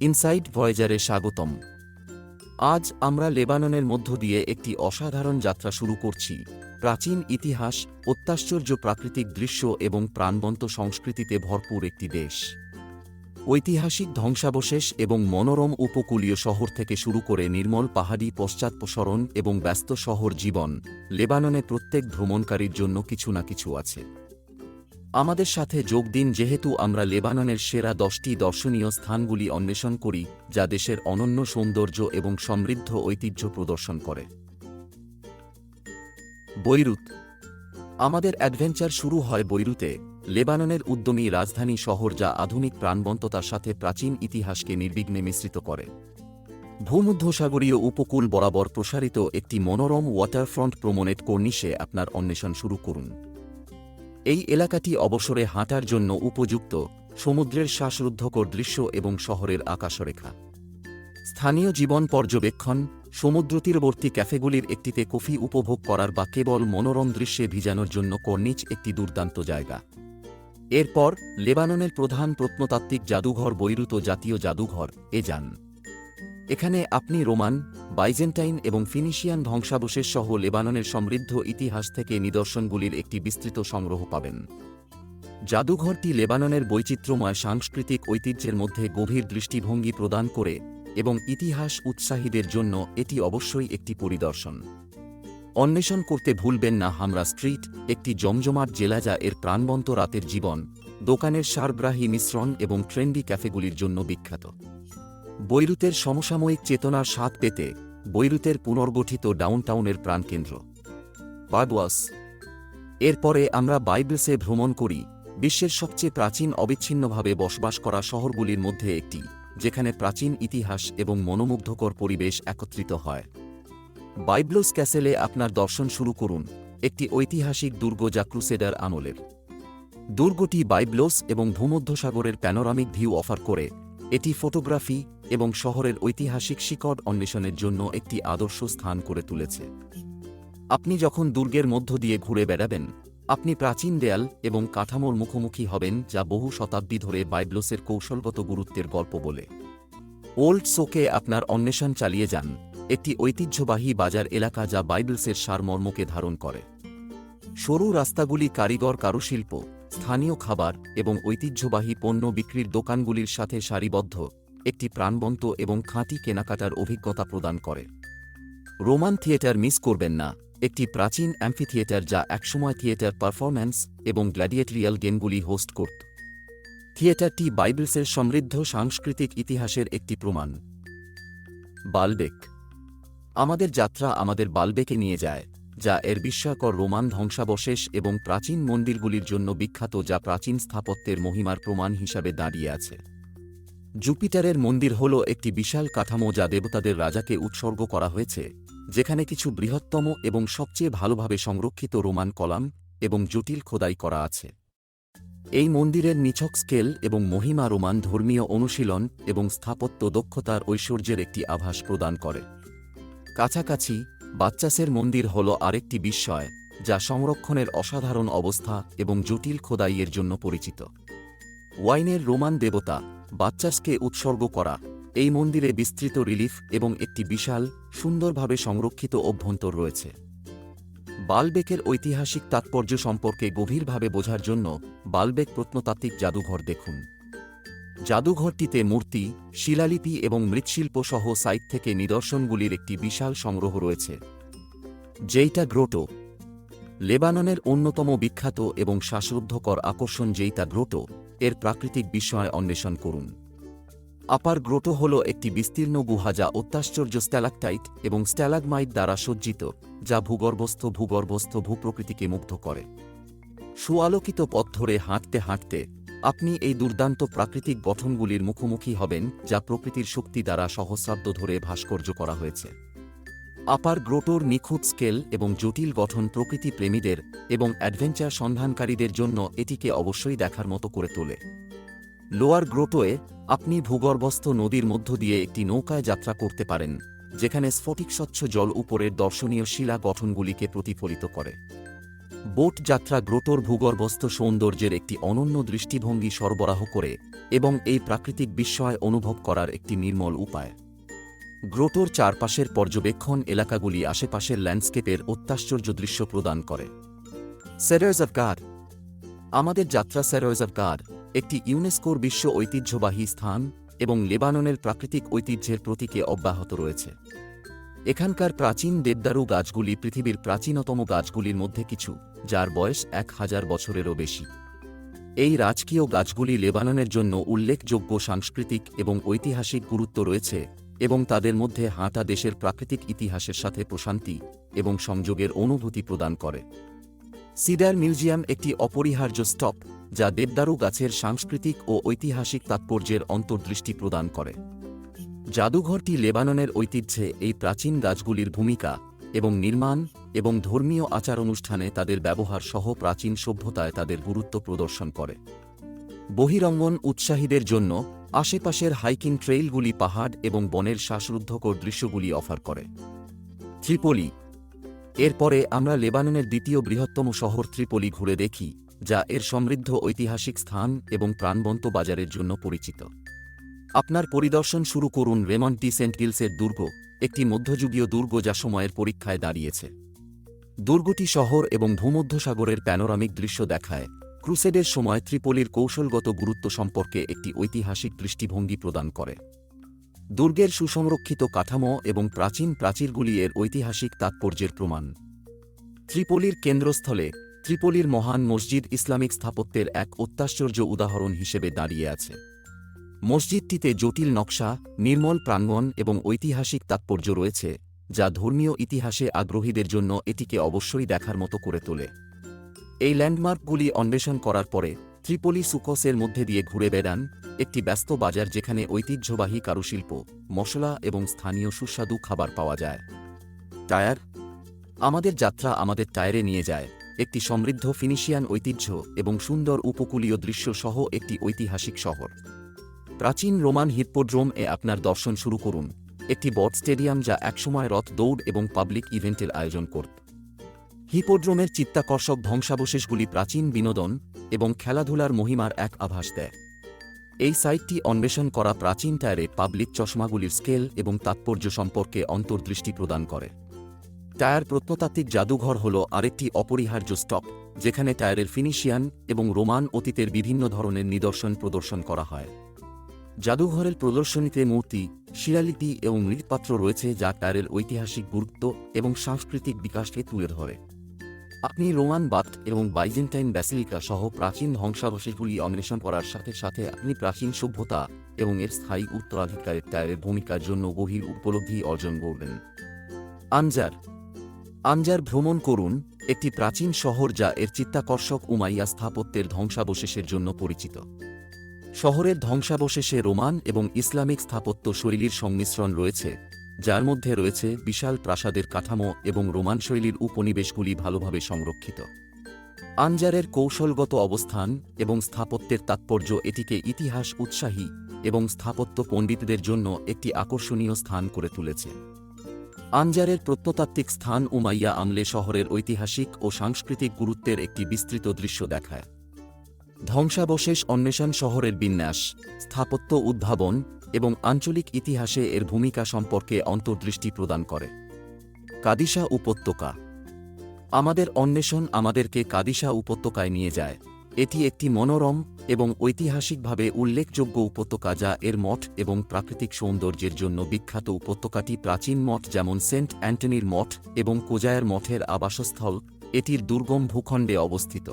Inside ভয়েজারে স্বাগতম। আজ আমরা লেবাননের মধ্য দিয়ে একটি অসাধারণ যাত্রা শুরু করছি। প্রাচীন ইতিহাস, অত্যাশ্চর্য প্রাকৃতিক দৃশ্য এবং প্রাণবন্ত সংস্কৃতিতে ভরপুর একটি দেশ। ঐতিহাসিক ধ্বংসাবশেষ এবং মনোরম উপকূলীয় শহর থেকে শুরু করে নির্মল পাহাড়ি পশ্চাৎপসরণ এবং ব্যস্ত শহর জীবন লেবাননে প্রত্যেক ভ্রমণকারীর জন্য কিছু না কিছু আছে। আমাদের সাথে যোগ দিন যেহেতু আমরা লেবাননের সেরা দশটি দর্শনীয় স্থানগুলি অন্বেষণ করি, যা দেশের অনন্য সৌন্দর্য এবং সমৃদ্ধ ঐতিহ্য প্রদর্শন করে। বৈরুত। আমাদের অ্যাডভেঞ্চার শুরু হয় বৈরুতে, লেবাননের উদ্যমী রাজধানী শহর যা আধুনিক প্রাণবন্ততার সাথে প্রাচীন ইতিহাসকে নির্বিঘ্নে মিশ্রিত করে। ভূমধ্যসাগরীয় উপকূল বরাবর প্রসারিত একটি মনোরম ওয়াটারফ্রন্ট প্রমোনেট কর্নিশে আপনার অন্বেষণ শুরু করুন। এই এলাকাটি অবসরে হাঁটার জন্য উপযুক্ত, সমুদ্রের শ্বাসরুদ্ধকর দৃশ্য এবং শহরের আকাশরেখা। স্থানীয় জীবন পর্যবেক্ষণ, সমুদ্রতীরবর্তী ক্যাফেগুলির একটিতে কফি উপভোগ করার বা কেবল মনোরম দৃশ্যে ভিজানোর জন্য কর্নিচ একটি দুর্দান্ত জায়গা। এরপর, লেবাননের প্রধান প্রত্নতাত্ত্বিক জাদুঘর বৈরুত জাতীয় জাদুঘর এ যান এখানে আপনি রোমান, বাইজেন্টাইন এবং ফিনিশিয়ান ধ্বংসাবশেষ সহ লেবাননের সমৃদ্ধ ইতিহাস থেকে নিদর্শনগুলির একটি বিস্তৃত সংগ্রহ পাবেন। জাদুঘরটি লেবাননের বৈচিত্র্যময় সাংস্কৃতিক ঐতিহ্যের মধ্যে গভীর দৃষ্টিভঙ্গি প্রদান করে এবং ইতিহাস উৎসাহীদের জন্য এটি অবশ্যই একটি পরিদর্শন। অন্বেষণ করতে ভুলবেন না হামরা স্ট্রিট, একটি জমজমাট জেলা যা এর প্রাণবন্ত রাতের জীবন, দোকানের সারগ্রাহী মিশ্রণ এবং ট্রেন্ডি ক্যাফেগুলির জন্য বিখ্যাত। বৈরুতের সমসাময়িক চেতনার স্বাদ পেতে বৈরুতের পুনর্গঠিত ডাউনটাউনের প্রাণকেন্দ্র। বাগওয়াস। এরপরে আমরা বাইবেলসে ভ্রমণ করি, বিশ্বের সবচেয়ে প্রাচীন অবিচ্ছিন্নভাবে বসবাস করা শহরগুলির মধ্যে একটি, যেখানে প্রাচীন ইতিহাস এবং মনোমুগ্ধকর পরিবেশ একত্রিত হয়। বাইবলোস ক্যাসেলে আপনার দর্শন শুরু করুন, একটি ঐতিহাসিক দুর্গ যা ক্রুসেডার আমলের দুর্গটি বাইবলোস এবং ভূমধ্যসাগরের প্যানোরামিক ভিউ অফার করে এটি ফটোগ্রাফি এবং শহরের ঐতিহাসিক শিকড় অন্বেষণের জন্য একটি আদর্শ স্থান করে তুলেছে। আপনি যখন দুর্গের মধ্য দিয়ে ঘুরে বেড়াবেন, আপনি প্রাচীন দেয়াল এবং কাঠামোর মুখোমুখি হবেন যা বহু শতাব্দী ধরে বাইবলোসের কৌশলগত গুরুত্বের গল্প বলে। ওল্ড সোকে আপনার অন্বেষণ চালিয়ে যান, একটি ঐতিহ্যবাহী বাজার এলাকা যা বাইবেলসের সারমর্মকে ধারণ করে। সরু রাস্তাগুলি কারিগর কারুশিল্প স্থানীয় খাবার এবং ঐতিহ্যবাহী পণ্য বিক্রির দোকানগুলির সাথে সারিবদ্ধ, একটি প্রাণবন্ত এবং খাঁটি কেনাকাটার অভিজ্ঞতা প্রদান করে। রোমান থিয়েটার মিস করবেন না, একটি প্রাচীন অ্যাম্ফিথিয়েটার যা একসময় থিয়েটার পারফরম্যান্স এবং গ্ল্যাডিয়েটরিয়াল গেমগুলি হোস্ট করত। থিয়েটারটি বাইবেলসের সমৃদ্ধ সাংস্কৃতিক ইতিহাসের একটি প্রমাণ। বালবেক। আমাদের যাত্রা আমাদের বালবেকে নিয়ে যায়। যা এর বিস্ময়কর রোমান ধ্বংসাবশেষ এবং প্রাচীন মন্দিরগুলির জন্য বিখ্যাত যা প্রাচীন স্থাপত্যের মহিমার প্রমাণ হিসাবে দাঁড়িয়ে আছে। জুপিটারের মন্দির হল একটি বিশাল কাঠামো যা দেবতাদের রাজাকে উৎসর্গ করা হয়েছে, যেখানে কিছু বৃহত্তম এবং সবচেয়ে ভালোভাবে সংরক্ষিত রোমান কলাম এবং জটিল খোদাই করা আছে। এই মন্দিরের নিছক স্কেল এবং মহিমা রোমান ধর্মীয় অনুশীলন এবং স্থাপত্য দক্ষতার ঐশ্বর্যের একটি আভাস প্রদান করে। কাছাকাছি বাচ্চাসের মন্দির হল আরেকটি বিস্ময়, যা সংরক্ষণের অসাধারণ অবস্থা এবং জটিল খোদাইয়ের জন্য পরিচিত। ওয়াইনের রোমান দেবতা, বাচ্চাসকে উৎসর্গ করা, এই মন্দিরে বিস্তৃত রিলিফ এবং একটি বিশাল, সুন্দরভাবে সংরক্ষিত অভ্যন্তর রয়েছে। বালবেকের ঐতিহাসিক তাৎপর্য সম্পর্কে গভীরভাবে বোঝার জন্য বালবেক প্রত্নতাত্ত্বিক জাদুঘর দেখুন। জাদুঘরটিতে মূর্তি, শিলালিপি এবং মৃৎশিল্প সহ সাইট থেকে নিদর্শনগুলির একটি বিশাল সংগ্রহ রয়েছে। জেইটা গ্রোটো, লেবাননের অন্যতম বিখ্যাত এবং শ্বাসরুদ্ধকর আকর্ষণ জেইতা গ্রোটো, এর প্রাকৃতিক বিষয় অন্বেষণ করুন। আপার গ্রোটো হল একটি বিস্তীর্ণ গুহা যা অত্যাশ্চর্য স্ট্যালাকটাইট এবং স্ট্যালাগমাইট দ্বারা সজ্জিত, যা ভূগর্ভস্থ ভূগর্ভস্থ ভূপ্রকৃতিকে মুগ্ধ করে। সুআলোকিত পথ ধরে হাঁটতে হাঁটতে আপনি এই দুর্দান্ত প্রাকৃতিক গঠনগুলির মুখোমুখি হবেন, যা প্রকৃতির শক্তি দ্বারা সহস্রাব্দ ধরে ভাস্কর্য করা হয়েছে। আপার গ্রোটোর নিখুঁত স্কেল এবং জটিল গঠন প্রকৃতি প্রেমীদের এবং অ্যাডভেঞ্চার সন্ধানকারীদের জন্য এটিকে অবশ্যই দেখার মতো করে তোলে। লোয়ার গ্রোটোয়ে, আপনি ভূগর্ভস্থ নদীর মধ্য দিয়ে একটি নৌকায় যাত্রা করতে পারেন, যেখানে স্ফটিক স্বচ্ছ জল উপরের দর্শনীয় শিলা গঠনগুলিকে প্রতিফলিত করে। বোট যাত্রা গ্রোটোর ভূগর্ভস্থ সৌন্দর্যের একটি অনন্য দৃষ্টিভঙ্গি সরবরাহ করে এবং এই প্রাকৃতিক বিস্ময় অনুভব করার একটি নির্মল উপায়। গ্রোটোর চারপাশের পর্যবেক্ষণ এলাকাগুলি আশেপাশের ল্যান্ডস্কেপের অত্যাশ্চর্য দৃশ্য প্রদান করে। অফ গাড আমাদের যাত্রা অফ গাড একটি ইউনেস্কোর বিশ্ব ঐতিহ্যবাহী স্থান এবং লেবাননের প্রাকৃতিক ঐতিহ্যের প্রতীকে অব্যাহত রয়েছে। এখানকার প্রাচীন দেবদারু গাছগুলি পৃথিবীর প্রাচীনতম গাছগুলির মধ্যে কিছু, যার বয়স এক হাজার বছরেরও বেশি। এই রাজকীয় গাছগুলি লেবাননের জন্য উল্লেখযোগ্য সাংস্কৃতিক এবং ঐতিহাসিক গুরুত্ব রয়েছে এবং তাদের মধ্যে হাঁটা দেশের প্রাকৃতিক ইতিহাসের সাথে প্রশান্তি এবং সংযোগের অনুভূতি প্রদান করে। সিডার মিউজিয়াম একটি অপরিহার্য স্টপ, যা দেবদারু গাছের সাংস্কৃতিক ও ঐতিহাসিক তাৎপর্যের অন্তর্দৃষ্টি প্রদান করে। জাদুঘরটি লেবাননের ঐতিহ্যে এই প্রাচীন গাছগুলির ভূমিকা এবং নির্মাণ এবং ধর্মীয় আচার অনুষ্ঠানে তাদের ব্যবহার সহ প্রাচীন সভ্যতায় তাদের গুরুত্ব প্রদর্শন করে। বহিরঙ্গন উৎসাহীদের জন্য আশেপাশের হাইকিং ট্রেইলগুলি পাহাড় এবং বনের শ্বাসরুদ্ধকর দৃশ্যগুলি অফার করে। ত্রিপলি। এরপরে আমরা লেবাননের দ্বিতীয় বৃহত্তম শহর ত্রিপলি ঘুরে দেখি, যা এর সমৃদ্ধ ঐতিহাসিক স্থান এবং প্রাণবন্ত বাজারের জন্য পরিচিত। আপনার পরিদর্শন শুরু করুন রেমন্টি সেন্ট গিলসের দুর্গ, একটি মধ্যযুগীয় দুর্গ যা সময়ের পরীক্ষায় দাঁড়িয়েছে। দুর্গটি শহর এবং ভূমধ্যসাগরের প্যানোরামিক দৃশ্য দেখায়। ক্রুসেডের সময় ত্রিপলির কৌশলগত গুরুত্ব সম্পর্কে একটি ঐতিহাসিক দৃষ্টিভঙ্গি প্রদান করে। দুর্গের সুসংরক্ষিত কাঠামো এবং প্রাচীন প্রাচীরগুলি এর ঐতিহাসিক তাৎপর্যের প্রমাণ। ত্রিপলির কেন্দ্রস্থলে ত্রিপলির মহান মসজিদ ইসলামিক স্থাপত্যের এক অত্যাশ্চর্য উদাহরণ হিসেবে দাঁড়িয়ে আছে। মসজিদটিতে জটিল নকশা, নির্মল প্রাঙ্গণ এবং ঐতিহাসিক তাৎপর্য রয়েছে, যা ধর্মীয় ইতিহাসে আগ্রহীদের জন্য এটিকে অবশ্যই দেখার মতো করে তোলে। এই ল্যান্ডমার্কগুলি অন্বেষণ করার পরে, ত্রিপলি সুকসের মধ্যে দিয়ে ঘুরে বেড়ান একটি ব্যস্ত বাজার যেখানে ঐতিহ্যবাহী কারুশিল্প, মশলা এবং স্থানীয় সুস্বাদু খাবার পাওয়া যায়। টায়ার? আমাদের যাত্রা আমাদের টায়ারে নিয়ে যায়, একটি সমৃদ্ধ ফিনিশিয়ান ঐতিহ্য এবং সুন্দর উপকূলীয় দৃশ্য সহ একটি ঐতিহাসিক শহর। প্রাচীন রোমান হিপ্পোড্রোম এ আপনার দর্শন শুরু করুন। একটি বট স্টেডিয়াম যা একসময় রথ, দৌড় এবং পাবলিক ইভেন্টের আয়োজন করত হিপোড্রোমের চিত্তাকর্ষক ধ্বংসাবশেষগুলি প্রাচীন বিনোদন এবং খেলাধুলার মহিমার এক আভাস দেয়। এই সাইটটি অন্বেষণ করা প্রাচীন টায়ারে পাবলিক চশমাগুলির স্কেল এবং তাৎপর্য সম্পর্কে অন্তর্দৃষ্টি প্রদান করে। টায়ার প্রত্নতাত্ত্বিক জাদুঘর হল আরেকটি অপরিহার্য স্টপ, যেখানে টায়ারের ফিনিশিয়ান এবং রোমান অতীতের বিভিন্ন ধরনের নিদর্শন প্রদর্শন করা হয়। জাদুঘরের প্রদর্শনীতে মূর্তি, শিলালিপি এবং মৃৎপাত্র রয়েছে যা টায়ারের ঐতিহাসিক গুরুত্ব এবং সাংস্কৃতিক বিকাশকে তুলে ধরে। আপনি রোমান বাত এবং বাইজেন্টাইন ব্যাসিলিকা সহ প্রাচীন ধ্বংসাবশেষগুলি অন্বেষণ করার সাথে সাথে আপনি প্রাচীন সভ্যতা এবং এর স্থায়ী উত্তরাধিকারের টায়ারের ভূমিকার জন্য গভীর উপলব্ধি অর্জন করবেন। আনজার। আনজার ভ্রমণ করুন, একটি প্রাচীন শহর যা এর চিত্তাকর্ষক উমাইয়া স্থাপত্যের ধ্বংসাবশেষের জন্য পরিচিত। শহরের ধ্বংসাবশেষে রোমান এবং ইসলামিক স্থাপত্য শৈলীর সংমিশ্রণ রয়েছে, যার মধ্যে রয়েছে বিশাল প্রাসাদের কাঠামো এবং রোমান শৈলীর উপনিবেশগুলি ভালোভাবে সংরক্ষিত। আনজারের কৌশলগত অবস্থান এবং স্থাপত্যের তাৎপর্য এটিকে ইতিহাস উৎসাহী এবং স্থাপত্য পণ্ডিতদের জন্য একটি আকর্ষণীয় স্থান করে তুলেছে। আনজারের প্রত্নতাত্ত্বিক স্থান উমাইয়া আমলে শহরের ঐতিহাসিক ও সাংস্কৃতিক গুরুত্বের একটি বিস্তৃত দৃশ্য দেখায়। ধ্বংসাবশেষ অন্বেষণ শহরের বিন্যাস, স্থাপত্য উদ্ভাবন এবং আঞ্চলিক ইতিহাসে এর ভূমিকা সম্পর্কে অন্তর্দৃষ্টি প্রদান করে। কাদিসা উপত্যকা। আমাদের অন্বেষণ আমাদেরকে কাদিসা উপত্যকায় নিয়ে যায়। এটি একটি মনোরম এবং ঐতিহাসিকভাবে উল্লেখযোগ্য উপত্যকা যা এর মঠ এবং প্রাকৃতিক সৌন্দর্যের জন্য বিখ্যাত উপত্যকাটি প্রাচীন মঠ যেমন সেন্ট অ্যান্টনির মঠ এবং কোজায়ের মঠের আবাসস্থল, এটির দুর্গম ভূখণ্ডে অবস্থিত।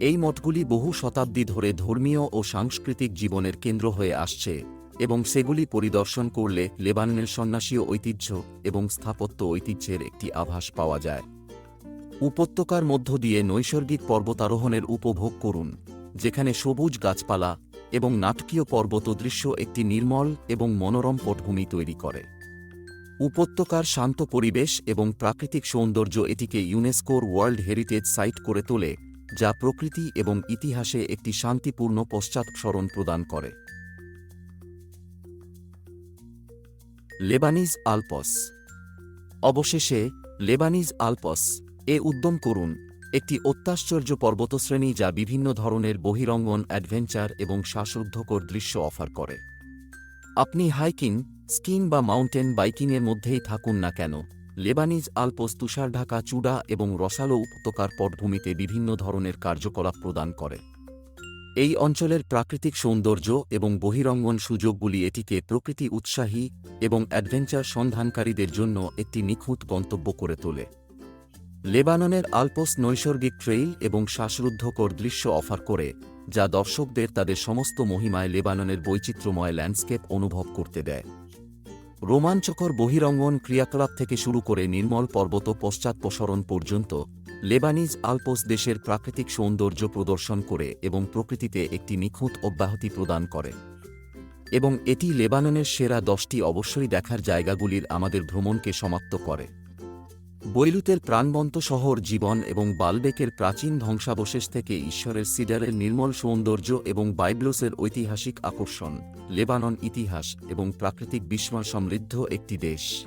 এই মঠগুলি বহু শতাব্দী ধরে ধর্মীয় ও সাংস্কৃতিক জীবনের কেন্দ্র হয়ে আসছে এবং সেগুলি পরিদর্শন করলে লেবাননের সন্ন্যাসীয় ঐতিহ্য এবং স্থাপত্য ঐতিহ্যের একটি আভাস পাওয়া যায়। উপত্যকার মধ্য দিয়ে নৈসর্গিক পর্বতারোহণের উপভোগ করুন, যেখানে সবুজ গাছপালা এবং নাটকীয় পর্বত দৃশ্য একটি নির্মল এবং মনোরম পটভূমি তৈরি করে। উপত্যকার শান্ত পরিবেশ এবং প্রাকৃতিক সৌন্দর্য এটিকে ইউনেস্কোর ওয়ার্ল্ড হেরিটেজ সাইট করে তোলে। যা প্রকৃতি এবং ইতিহাসে একটি শান্তিপূর্ণ পশ্চাৎসরণ প্রদান করে। Lebanese Alps. অবশেষে, লেবানিজ আলপস এ উদ্যম করুন একটি অত্যাশ্চর্য পর্বতশ্রেণী যা বিভিন্ন ধরনের বহিরঙ্গন, অ্যাডভেঞ্চার এবং শ্বাসরুদ্ধকর দৃশ্য অফার করে। আপনি হাইকিং স্কিং বা মাউন্টেন বাইকিংয়ের মধ্যেই থাকুন না কেন। লেবানিজ আলপোস তুষারঢাকা চূড়া এবং রসালো উপত্যকার পটভূমিতে বিভিন্ন ধরনের কার্যকলাপ প্রদান করে। এই অঞ্চলের প্রাকৃতিক সৌন্দর্য এবং বহিরঙ্গন সুযোগগুলি এটিকে প্রকৃতি উৎসাহী এবং অ্যাডভেঞ্চার সন্ধানকারীদের জন্য একটি নিখুঁত গন্তব্য করে তোলে। লেবাননের আলপোস নৈসর্গিক ট্রেইল এবং শ্বাসরুদ্ধকর দৃশ্য অফার করে, যা দর্শকদের তাদের সমস্ত মহিমায় লেবাননের বৈচিত্র্যময় ল্যান্ডস্কেপ অনুভব করতে দেয়। রোমাঞ্চকর বহিরঙ্গন ক্রিয়াকলাপ থেকে শুরু করে নির্মল পর্বত পশ্চাৎপসরণ পর্যন্ত, লেবানিজ আলপোস দেশের প্রাকৃতিক সৌন্দর্য প্রদর্শন করে এবং প্রকৃতিতে একটি নিখুঁত অব্যাহতি প্রদান করে। এবং এটি লেবাননের সেরা দশটি অবশ্যই দেখার জায়গাগুলির আমাদের ভ্রমণকে সমাপ্ত করে। বৈরুতের প্রাণবন্ত শহর জীবন এবং বালবেকের প্রাচীন ধ্বংসাবশেষ থেকে ঈশ্বরের সিডারের নির্মল সৌন্দর্য এবং বাইব্লোসের ঐতিহাসিক আকর্ষণ, লেবানন ইতিহাস এবং প্রাকৃতিক বিস্ময় সমৃদ্ধ একটি দেশ।